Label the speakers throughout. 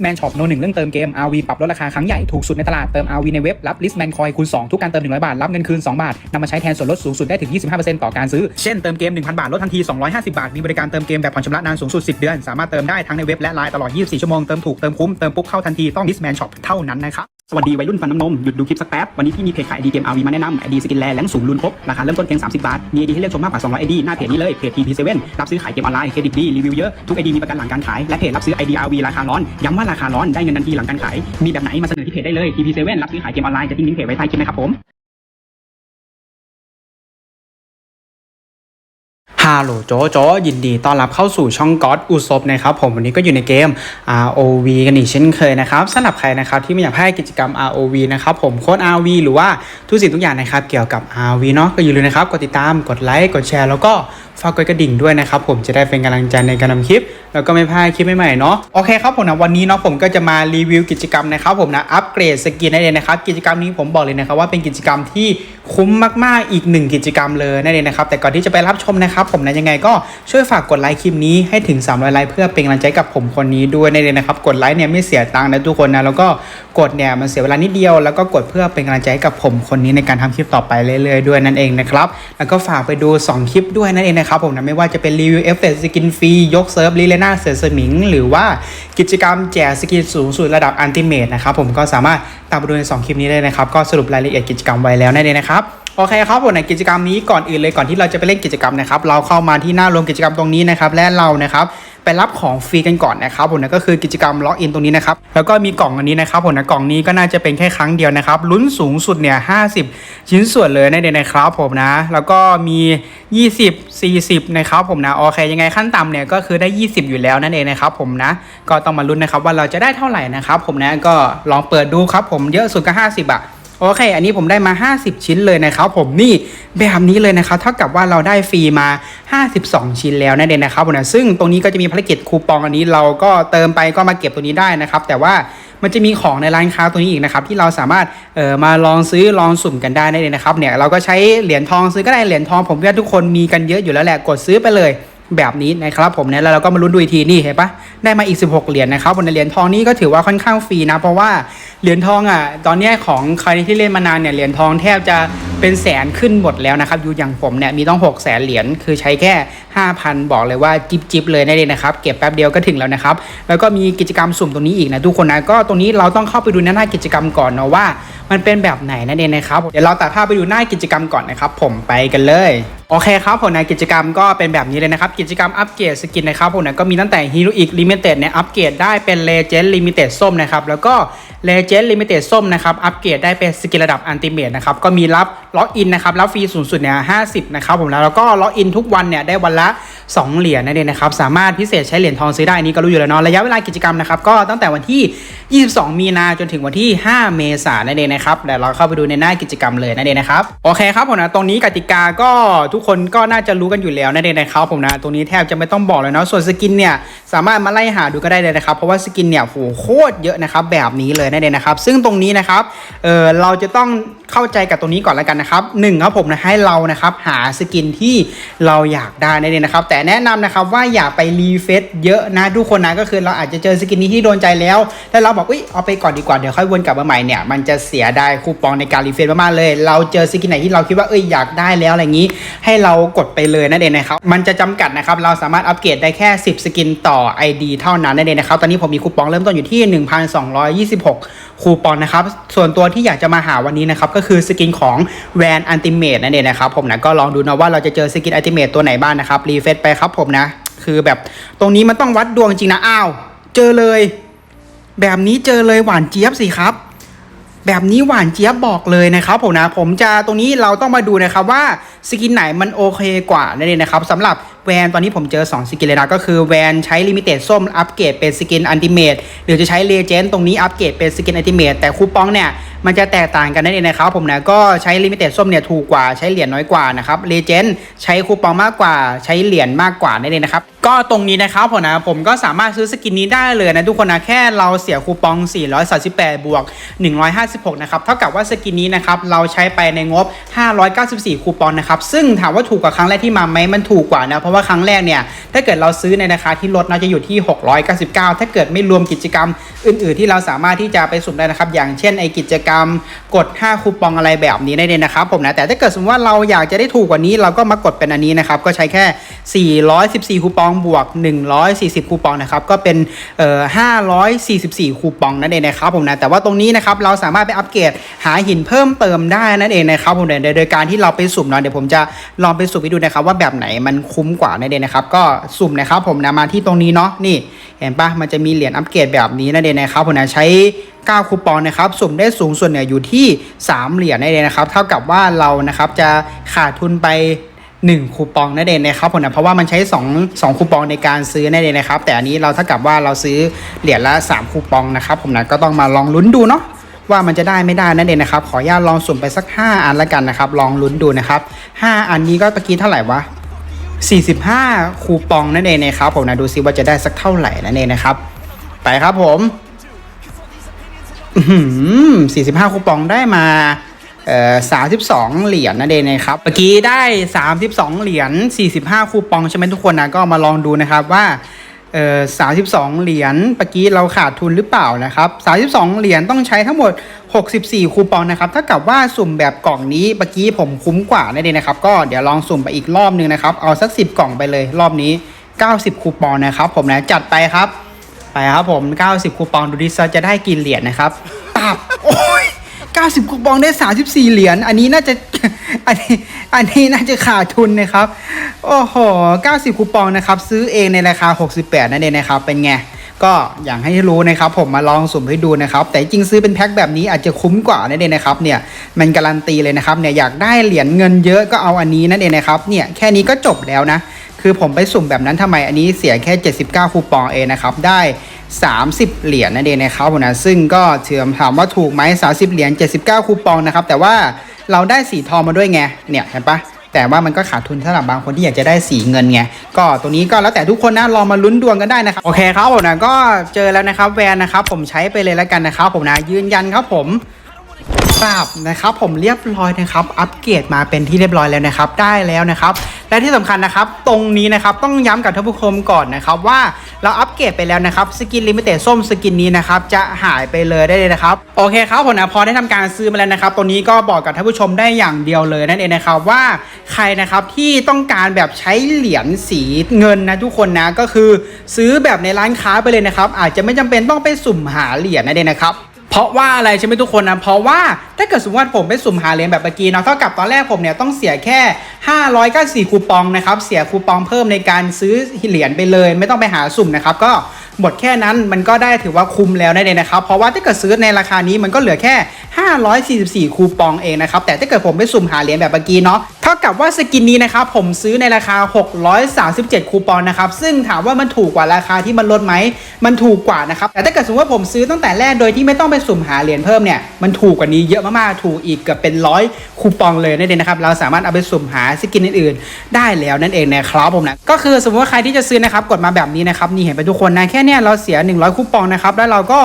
Speaker 1: แมนช็อปโนหนึ่งเรื่องเติมเกม RV ปรับลดราคาครั้งใหญ่ถูกสุดในตลาดเติม RV ในเว็บรับลิสแมนคอยคูณ2ทุกการเติม 100 บาท รับเงินคืน 2 บาทนำมาใช้แทนส่วนลดสูงสุดได้ถึง 25%ต่อการซื้อ เช่นเติมเกม 1,000 บาท ลดทันที 250 บาท มีบริการเติมเกมแบบผ่อนชำระนานสูงสุด 10 เดือน สามารถเติมได้ทั้งในเว็บและไลน์ตลอด 24 ชั่วโมงเติมถูกเติมคุ้มเติมปุ๊บเข้าทันทีต้องลิสแมนช็อปเท่านั้นนะครับ สวัสดีวัยรุ่นฟันน้ำนม หยุดดูคลิปสักแป๊บ วันนี้พี่มีเพจขายไอดีเกมอาวีมาแนะนำไอดีสกินแลแรงสูงลุนครบราคาเริ่มต้นเพียง 30 บาท มีไอดีให้เลือกชมมากกว่า 200ไอดีหน้าเพจนี้เลย เพจ TP7 รับซื้อขายเกมออนไลน์เครดิตดีรีวิวเยอะ ทุกไอดีมีประกันหลังการขาย และเพจรับซื้อไอดี RV ราคาร้อน ย้ำว่าราคาร้อนได้เงินทันทีหลังการขาย มีแบบไหนมาเสนอที่เพจได้เลย TP7 รับซื้อขายเกมออนไลน์จะทิ้งลิงก์เพจไว้ใต้คลิปนะครับผม ฮัลโหลโจโจยินดีต้อนรับเข้าสู่ช่องก๊อตอุศบนะครับผมวันนี้ก็อยู่ในเกม ROV กันอีกเช่นเคยนะครับสำหรับใครนะครับที่ไม่อยากพลาดกิจกรรม ROV นะครับผมโค้ด ROV หรือว่าทุกสิ่งทุกอย่างนะครับเกี่ยวกับ ROV เนาะก็อย่าลืมนะครับกดติดตามกดไลค์กดแชร์แล้วก็ฝากกดกระดิ่งด้วยนะครับผมจะได้เป็นกำลังใจในการทำคลิป แล้วก็ไม่พลาดคลิปใหม่ๆเนาะโอเคครับผมนะวันนี้เนาะผมก็จะมารีวิวกิจกรรมนะครับผมนะอัปเกรดสกินนั่นเองนะครับกิจกรรมนี้ผมบอกเลยนะครับว่าเป็นกิจกรรมที่ คุ้มมากๆอีกหนึ่งกิจกรรมเลยนั่นเองนะครับ แต่ก่อนที่จะไปรับชมนะครับ ผมนะยังไงก็ช่วยฝากกดไลค์คลิปนี้ให้ถึง300ไลค์เพื่อเป็นกำลังใจกับผมคนนี้ด้วยนั่นเองนะครับ กดไลค์เนี่ยไม่เสียตังค์นะทุกคนนะแล้วก็กดเนี่ยมันเสียเวลานิดเดียว แล้วก็กดเพื่อเป็นกำลังใจให้กับผมคนนี้ในการทำคลิปต่อไปเรื่อยๆด้วยนั่นเองนะครับแล้วก็ฝากไปดู 2 คลิปด้วยนั่นเองนะครับผมนะไม่ว่าจะเป็นรีวิวเอฟเฟกต์สกินฟรียกเซิร์ฟลีเลน่าเสือสมิง หรือว่ากิจกรรมแจกสกินสูงสุดระดับอันติเมตนะครับผมก็สามารถตามไปดูใน2คลิปนี้ได้นะครับก็สรุปรายละเอียดกิจกรรมไว้แล้วนั่นเองนะครับ โอเคครับผมในกิจกรรมนี้ก่อนอื่นเลยก่อนที่เราจะไปเล่นกิจกรรมนะครับเราเข้ามาที่หน้ารวมกิจกรรมตรงนี้นะครับและเรานะครับไปรับของฟรีกันก่อนนะครับผมนะก็คือกิจกรรมล็อกอินตรงนี้นะครับแล้วก็มีกล่องอันนี้นะครับผมนะกล่องนี้ก็น่าจะเป็นแค่ครั้งเดียวนะครับลุ้นสูงสุดเนี่ย50ชิ้นส่วนเลยในเองนะครับผมนะแล้วก็มี 20 40นะครับผมนะโอเคยังไงขั้นต่ำเนี่ยก็คือได้ 20 อยู่แล้วนั่นเองนะครับผมนะก็ต้องมาลุ้นนะครับว่าเราจะได้เท่าไหร่นะครับผมนะก็ลองเปิดดูครับผมเยอะสุดก็ 50อะ โอเค อันนี้ผมได้มา 50 ชิ้นเลยนะครับผมนี่แบบนี้เลยนะครับเท่ากับว่าเราได้ฟรีมา 52 ชิ้นแล้วนั่นเองนะครับผมนะซึ่งตรงนี้ก็จะมีภารกิจคูปองอันนี้เราก็เติมไปก็มาเก็บตัวนี้ได้นะครับ แต่ว่ามันจะมีของในร้านค้าตัวนี้อีกนะครับที่เราสามารถเอ่อมาลองซื้อลองสุ่มกันได้นั่นเองนะครับเนี่ยเราก็ใช้เหรียญทองซื้อก็ได้เหรียญทอง ผมว่าทุกคนมีกันเยอะอยู่แล้วแหละกดซื้อไปเลย แบบนี้นะครับผมเนี่ยแล้วเราก็มาลุ้นดูอีกทีนี่เห็นปะได้มาอีก 16 เหรียญนะครับบนเหรียญทองนี่ก็ถือว่าค่อนข้างฟรีนะ เพราะว่าเหรียญทองอะตอนนี้ของใครที่เล่นมานานเนี่ยเหรียญทองแทบจะเป็นแสนขึ้นหมดแล้วนะครับอยู่อย่างผมเนี่ยมีต้อง 6 แสนเหรียญคือใช้แค่5,000 บอกเลยว่าจิบจิบเลยนั่นเองนะครับ เก็บแป๊บเดียวก็ถึงแล้วนะครับ แล้วก็มีกิจกรรมสุ่มตรงนี้อีกนะทุกคนนะก็ตรงนี้เราต้องเข้าไปดูในหน้ากิจกรรมก่อนเนาะว่า มันเป็นแบบไหนนั่นเองนะครับเดี๋ยวเราตัดภาพไปดูหน้ากิจกรรมก่อนนะครับผมไปกันเลยโอเคครับผมในกิจกรรมก็เป็นแบบนี้เลยนะครับ กิจกรรมอัปเกรดสกินนะครับผมก็มีตั้งแต่ Hero X Limited เนี่ยอัปเกรดได้เป็น Legend Limited ส้มนะครับแล้วก็ Legend Limited ส้มนะครับอัปเกรดได้เป็นสกินระดับ Ultimate นะครับก็มีรับล็อกอินนะครับรับฟรีสูงสุดเนี่ย50นะครับผมแล้วแล้วก็ล็อกอินทุกวันเนี่ยได้วันละ ojalá 2 เหรียญนั่นเองนะครับ สามารถพิเศษใช้เหรียญทองซื้อได้นนี้ก็รู้อยู่แล้วเนาะ ระยะเวลากิจกรรมนะครับ ก็ตั้งแต่วันที่ 22 มีนาจนถึงวันที่ 5 เมษายนนั่นเองนะครับเดี๋ยวเราเข้าไปดูในหน้ากิจกรรมเลยนั่นเองนะครับ โอเคครับผมนะตรงนี้กติกาก็ทุกคนก็น่าจะรู้กันอยู่แล้วนั่นเองนะครับผมนะตรงนี้แทบจะไม่ต้องบอกเลยเนาะ ส่วนสกินเนี่ยสามารถมาไล่หาดูก็ได้เลยนะครับ เพราะว่าสกินเนี่ยโหโคตรเยอะนะครับแบบนี้เลยนั่นเองนะครับ ซึ่งตรงนี้นะครับเออเราจะต้องเข้าใจกับตรงนี้ก่อนแล้วกันนะครับหนึ่งครับผมนะให้เรานะครับหาสกินที่เราอยากได้นั่นเองนะครับแต่แนะนำนะครับว่าอย่าไปรีเฟซเยอะนะทุกคนนะก็คือเราอาจจะเจอสกินนี้ที่โดนใจแล้ว แล้วเราบอกอุ้ยเอาไปก่อนดีกว่าเดี๋ยวค่อยวนกลับมาใหม่เนี่ยมันจะเสียไดายคูปองในการรีเฟซมากๆเลย เราเจอสกินไหนที่เราคิดว่าเอ้ยอยากได้แล้วอะไรอย่างนี้ ให้เรากดไปเลยนั่นเองนะครับมันจะจำกัดนะครับเราสามารถอัปเกรดได้แค่ 10 สกินต่อ ID เท่านั้นนั่นเองนะครับตอนนี้ผมมีคูปองเริ่มต้นอยู่ที่ 1,226 คูปองนะครับส่วนตัวที่อยากจะมาหาวันนี้นะครับก็คือสกินของแวนอันติเมตนั่นเองนะครับผมนะก็ลองดูนะว่าเราจะเจอสกินอันติเมตตัวไหนบ้างนะครับรีเฟซไปครับผมนะ คือแบบตรงนี้มันต้องวัดดวงจริงนะอ้าว เจอเลย แบบนี้เจอเลยหวานเจี๊ยบสิครับ แบบนี้หวานเจี๊ยบบอกเลยนะครับผมนะ ผมจะตรงนี้เราต้องมาดูนะครับว่าสกินไหนมันโอเคกว่านั่นเองนะครับสำหรับ แวนตอนนี้ผมเจอ 2 สกินเลยนะ ก็คือแวนใช้ลิมิเต็ดส้มอัปเกรดเป็นสกินอันติเมตหรือจะใช้เลเจนด์ตรงนี้อัปเกรดเป็นสกินอันติเมตแต่คูปองเนี่ยมันจะแตกต่างกันนั่นเองนะครับผมนะก็ใช้ลิมิเต็ดส้มเนี่ยถูกกว่าใช้เหรียญน้อยกว่านะครับเลเจนด์ใช้คูปองมากกว่าใช้เหรียญมากกว่านั่นเองนะครับก็ตรงนี้นะครับผมนะผมก็สามารถซื้อสกินนี้ได้เลยนะทุกคนนะแค่เราเสียคูปอง 438 บวก 156 นะครับเท่ากับว่าสกินนี้นะครับเราใช้ไปในงบ 594 คูปองนะครับซึ่งถามว่าถูกกว่าครั้งแรกที่มาไหมมันถูกกว่านะเพราะว่าครั้งแรกเนี่ย ถ้าเกิดเราซื้อในราคาที่ลดน่าจะอยู่ที่ 699 ถ้าเกิดไม่รวมกิจกรรม อื่น ๆ ที่เราสามารถที่จะไปสุ่มได้นะครับ อย่างเช่นไอกิจกรรมกด 5 คูปองอะไรแบบนี้ได้เลยนะครับผมนะแต่ถ้าเกิดสมมติว่าเราอยากจะได้ถูกกว่านี้เราก็มากดเป็นอันนี้นะครับก็ใช้แค่ 414 คูปองบวก 140 คูปองนะครับก็เป็นเอ่อ544 คูปองนั่นเองนะครับผมนะแต่ว่าตรงนี้นะครับเราสามารถไปอัปเกรดหาหินเพิ่มเติมได้นั่นเองนะครับผมนะโดยโดยการที่เราไปสุ่มเนาะเดี๋ยวผมจะลองไปสุ่มให้ดูนะครับว่าแบบไหนมันคุ้มกว่านั่นเองนะครับก็สุ่มนะครับผมนะมาที่ตรงนี้เนาะนี่เห็นปะมันจะมีเหรียญอัปเกรดแบบนี้นั่นเองนะครับผมนะใช้ 9 คูปองนะครับสุ่มได้สูงสุดเนี่ยอยู่ที่ 3 เหรียญนั่นเองนะครับเท่ากับว่าเรานะครับจะขาดทุนไป1คูปองนั่นเองนะครับผมนะเพราะว่ามันใช้ 2 2 คูปองในการซื้อนั่นเองนะครับ แต่อันนี้เราเท่ากับว่าเราซื้อเหรียญละ 3 คูปองนะครับผมนะก็ต้องมาลองลุ้นดูเนาะว่ามันจะได้ไม่ได้นั่นเองนะครับ ขออนุญาตลองสุ่มไปสัก 5 อันละกันนะครับ ลองลุ้นดูนะครับ 5 อันนี้ก็ตะกี้เท่าไหร่วะ 45 คูปองนั่นเองนะครับผมนะดูซิว่าจะได้สักเท่าไหร่นั่นเองนะครับ ไปครับผมสี่สิบห้าคูปองได้มาเอ่อ32เหรียญนั่นเองนะครับ เมื่อกี้ได้สามสิบสองเหรียญสี่สิบห้าคูปองใช่ไหมทุกคนนะก็มาลองดูนะครับว่า เอ่อ32เหรียญเมื่อกี้เราขาดทุนหรือเปล่านะครับ32เหรียญต้องใช้ทั้งหมด 64 คูปองนะครับ ถ้ากับว่าสุ่มแบบกล่องนี้เมื่อกี้ผมคุ้มกว่านั่นเองนะครับ ก็เดี๋ยวลองสุ่มไปอีกรอบนึงนะครับ เอาสัก 10 กล่องไปเลยรอบนี้ 90 คูปองนะครับ ผมนะจัดไปครับ ไปครับผม 90 คูปองดูดิซจะได้กี่เหรียญนะครับตับโอ้ย90 คูปองได้ 34 เหรียญอันนี้น่าจะ อันนี้อันนี้น่าจะขาดทุนนะครับ โอ้โห 90 คูปองนะครับ ซื้อเองในราคา 68 นั่นเองนะครับ เป็นไง ก็อยางให้รู้นะครับผมมาลองสุ่มให้ดูนะครับ แต่จริงซื้อเป็นแพ็คแบบนี้อาจจะคุ้มกว่านั่นเองนะครับเนี่ยมันการันตีเลยนะครับเนี่ยอยากได้เหรียญเงินเยอะก็เอาอันนี้นั่นเองนะครับเนี่ยแค่นี้ก็จบแล้วนะคือผมไปสุ่มแบบนั้นทำไมอันนี้เสียแค่ 79 คูปองเองนะครับ ได้ 30 เหรียญนั่นเองนะครับผมนะซึ่งก็เถือมถามว่าถูกไหม30 เหรียญ79 คูปองนะครับ แต่ว่า เราได้สีทองมาด้วยไงเนี่ยเห็นปะแต่ว่ามันก็ขาดทุนสำหรับบางคนที่อยากจะได้สีเงินไงก็ตัวนี้ก็แล้วแต่ทุกคนนะลองมาลุ้นดวงกันได้นะครับโอเคครับผมนะก็เจอแล้วนะครับแวนนะครับผมใช้ไปเลยแล้วกันนะครับผมนะยืนยันครับผม ทราบนะครับผมเรียบร้อยนะครับ อัปเกรดมาเป็นที่เรียบร้อยแล้วนะครับ ได้แล้วนะครับ และที่สำคัญนะครับ ตรงนี้นะครับต้องย้ำกับท่านผู้ชมก่อนนะครับ ว่าเราอัปเกรดไปแล้วนะครับสกินลิมิเต็ดส้มสกินนี้นะครับจะหายไปเลยได้เลยนะครับโอเคครับผมนะพอได้ทำการซื้อมาแล้วนะครับตรงนี้ก็บอกกับท่านผู้ชมได้อย่างเดียวเลยนั่นเองนะครับว่าใครนะครับที่ต้องการแบบใช้เหรียญสีเงินนะทุกคนนะก็คือซื้อแบบในร้านค้าไปเลยนะครับ อาจจะไม่จำเป็นต้องไปสุ่มหาเหรียญนั่นเองนะครับ เพราะว่าอะไรใช่ไหมทุกคนนะ เพราะว่าถ้าเกิดสมมติว่าผมไปสุ่มหาเหรียญแบบเมื่อกี้เนาะเท่ากับตอนแรกผมเนี่ยต้องเสียแค่ 594 คูปองนะครับ เสียคูปองเพิ่มในการซื้อเหรียญไปเลย ไม่ต้องไปหาสุ่มนะครับ ก็หมดแค่นั้นมันก็ได้ถือว่าคุ้มแล้วนั่นเองนะครับ เพราะว่าถ้าเกิดซื้อในราคานี้มันก็เหลือแค่ 544 คูปองเองนะครับ แต่ถ้าเกิดผมไปสุ่มหาเหรียญแบบเมื่อกี้เนาะ ท่ากับว่าสกินนี้นะครับผมซื้อในราคา 637 คูปองนะครับซึ่งถามว่ามันถูกกว่าราคาที่มันลดไหมมันถูกกว่านะครับแต่ถ้าเกิดสมมติว่าผมซื้อตั้งแต่แรกโดยที่ไม่ต้องไปสุ่มหาเหรียญเพิ่มเนี่ยมันถูกกว่านี้เยอะมากๆถูกอีกเกือบเป็นร้อยคูปองเลยนั่นเองนะครับเราสามารถเอาไปสุ่มหาสกินอื่นๆ ได้แล้วนั่นเองนะครับผมนะก็คือสมมติว่าใครที่จะซื้อนะครับกดมาแบบนี้นะครับนี่เห็นไปทุกคนนะแค่เนี้ยเราเสีย 100 คูปองนะครับแล้วเราก็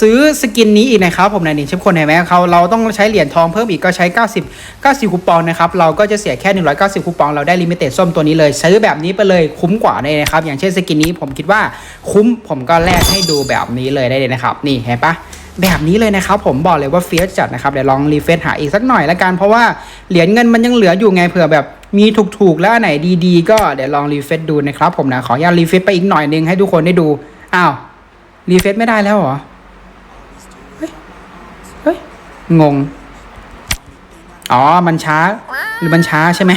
Speaker 1: ซื้อสกินนี้อีกนะครับผมนะนี่ชิปคนเห็นไหมเขาเราต้องใช้เหรียญทองเพิ่มอีกก็ใช้ 90 90คูปองนะครับเราก็จะเสียแค่ 190 คูปองเราได้ลิมิเต็ดส้มตัวนี้เลย ซื้อแบบนี้ไปเลยคุ้มกว่าเลยนะครับ อย่างเช่นสกินนี้ผมคิดว่าคุ้มผมก็แลกให้ดูแบบนี้เลยได้เลยนะครับนี่เห็นปะแบบนี้เลยนะครับผมบอกเลยว่าเฟียสจัดนะครับเดี๋ยวลองรีเฟซหาอีกสักหน่อยละกันเพราะว่าเหรียญเงินมันยังเหลืออยู่ไงเผื่อแบบมีถูกๆแล้วไหนดีๆ ก็เดี๋ยวลองรีเฟซดูนะครับผมนะขออนุญาตรีเฟซไปอีกหน่อยนึงให้ทุกคนได้ดูอ้าวรีเฟซไม่ได้แล้วเหรอเฮ้ยเฮ้ยงงอ๋อมันช้า หรือมันช้าใช่ไหม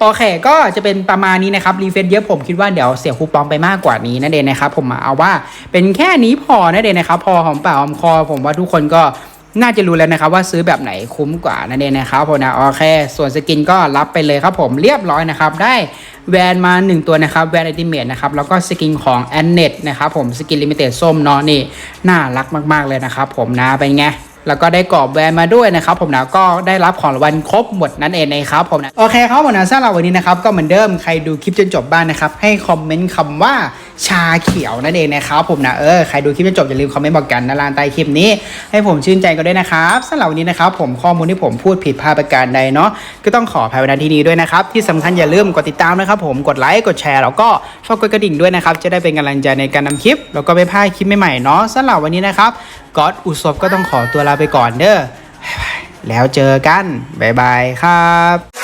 Speaker 1: โอเค ก็จะเป็นประมาณนี้นะครับรีเฟซเยอะผมคิดว่าเดี๋ยวเสียคูปองไปมากกว่านี้นั่นเองนะครับผมเอาว่าเป็นแค่นี้พอนั่นเองนะครับ พอหอมปากหอมคอ ผมว่าทุกคนก็น่าจะรู้แล้วนะครับว่าซื้อแบบไหนคุ้มกว่านั่นเองนะครับผมนะโอเค ส่วนสกินก็รับไปเลยครับผมเรียบร้อยนะครับ ได้แวนมา 1 ตัวนะครับแวนอัลติเมทนะครับแล้วก็สกินของแอนเน็ตนะครับผมสกินลิมิเต็ดส้มเนาะนี่น่ารักมาก ๆเลยนะครับผมนะเป็นไง แล้วก็ได้กรอบแวนมาด้วยนะครับผมนะก็ได้รับของรางวัลครบหมดนั่นเองนะครับผมนะโอเคครับผมนะสำหรับวันนี้นะครับก็เหมือนเดิมใครดูคลิปจนจบบ้างนะครับให้คอมเมนต์คำว่า ชาเขียวนั่นเองนะครับผมนะเออใครดูคลิปจนจบอย่าลืมคอมเมนต์บอกกันนะลานใต้คลิปนี้ ให้ผมชื่นใจกันด้วยนะครับสำหรับวันนี้นะครับผมข้อมูลที่ผมพูดผิดพลาดประการใดเนาะก็ต้องขออภัยไว้ณที่นี้ด้วยนะครับที่สำคัญอย่าลืมกดติดตามนะครับผมกดไลค์กดแชร์แล้วก็ฝากกดกระดิ่งด้วยนะครับจะได้เป็นกำลังใจในการนำคลิป แล้วก็ไม่พลาดคลิปใหม่ๆเนาะสำหรับวันนี้นะครับก๊อตอุศบก็ต้องขอตัวลาไปก่อนเด้อแล้วเจอกันบ๊ายบายครับ